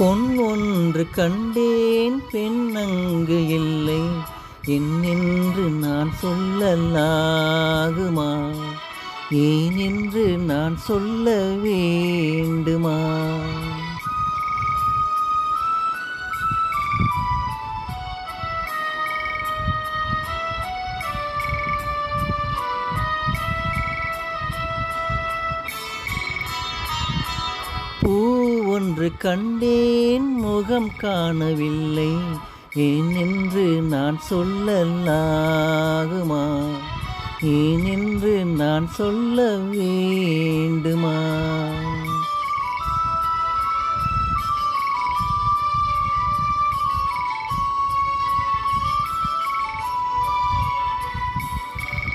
பொன் ஒன்று கண்டேன் பெண் அங்கு இல்லை. என்னென்று நான் சொல்லலாகுமா? ஏனென்று நான் சொல்ல வேண்டுமா? ஒன்று கண்டேன் முகம் காணவில்லை. ஏனென்று நான் சொல்லலாகுமா? ஏனென்று நான் சொல்ல வேண்டுமா?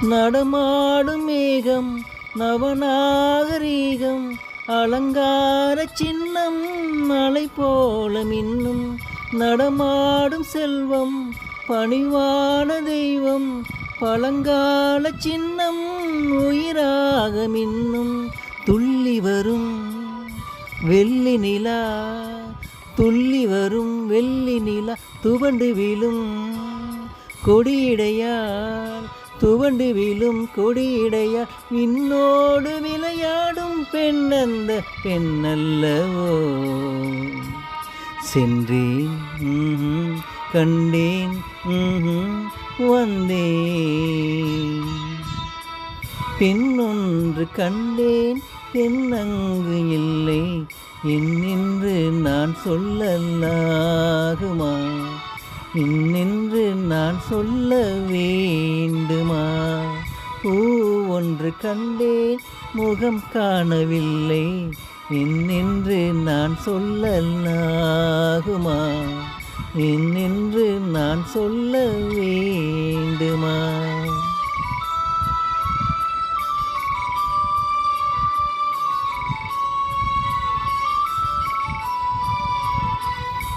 நடமாடும் மேகம் நவநாகரீகம் அலங்கார சின்னம் மலை போல மின்னும் நடமாடும் செல்வம் பணிவான தெய்வம் பழங்கால சின்னம் உயிராக மின்னும் துள்ளி வரும் வெள்ளி நிலா துள்ளி வரும் வெள்ளி நிலா துவண்டு விழும் கொடியிடையால் துவண்டு விழும் கொடியிடையா விண்ணோடு விளையாடும் பெண்ணந்த பெண்ணல்லவோ. சென்றேன் கண்டேன் வந்தேன். பெண் ஒன்று கண்டேன் பெண் அங்கு இல்லை என்னென்று நான் சொல்லலாகுமா இன்னென்று நான் சொல்ல ஒன்று கண்டேன். முகம் காணவில்லை. நின்று நான் சொல்லலாகுமா? நின்று நான் சொல்ல வேண்டுமா?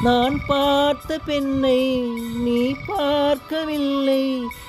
நான் பார்த்த பெண்ணை நீ பார்க்கவில்லை.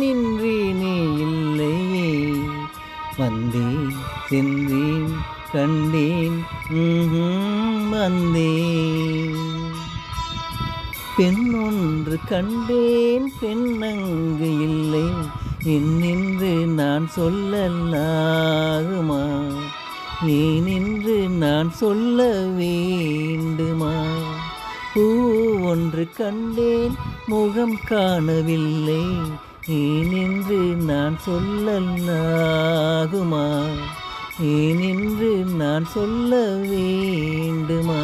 நான் நீ இல்லையே வந்தேன் சென்றேன் கண்டேன் வந்தேன். பெண் ஒன்று கண்டேன் பெண் அங்கு இல்லை என்னென்று நான் சொல்லலாகுமா? நீ நின்று நான் சொல்ல வேண்டுமா? பூ ஒன்று கண்டேன் முகம் காணவில்லை. ஏனென்று நான் சொல்லலாகுமா ஏனென்று நான் சொல்ல வேண்டுமா?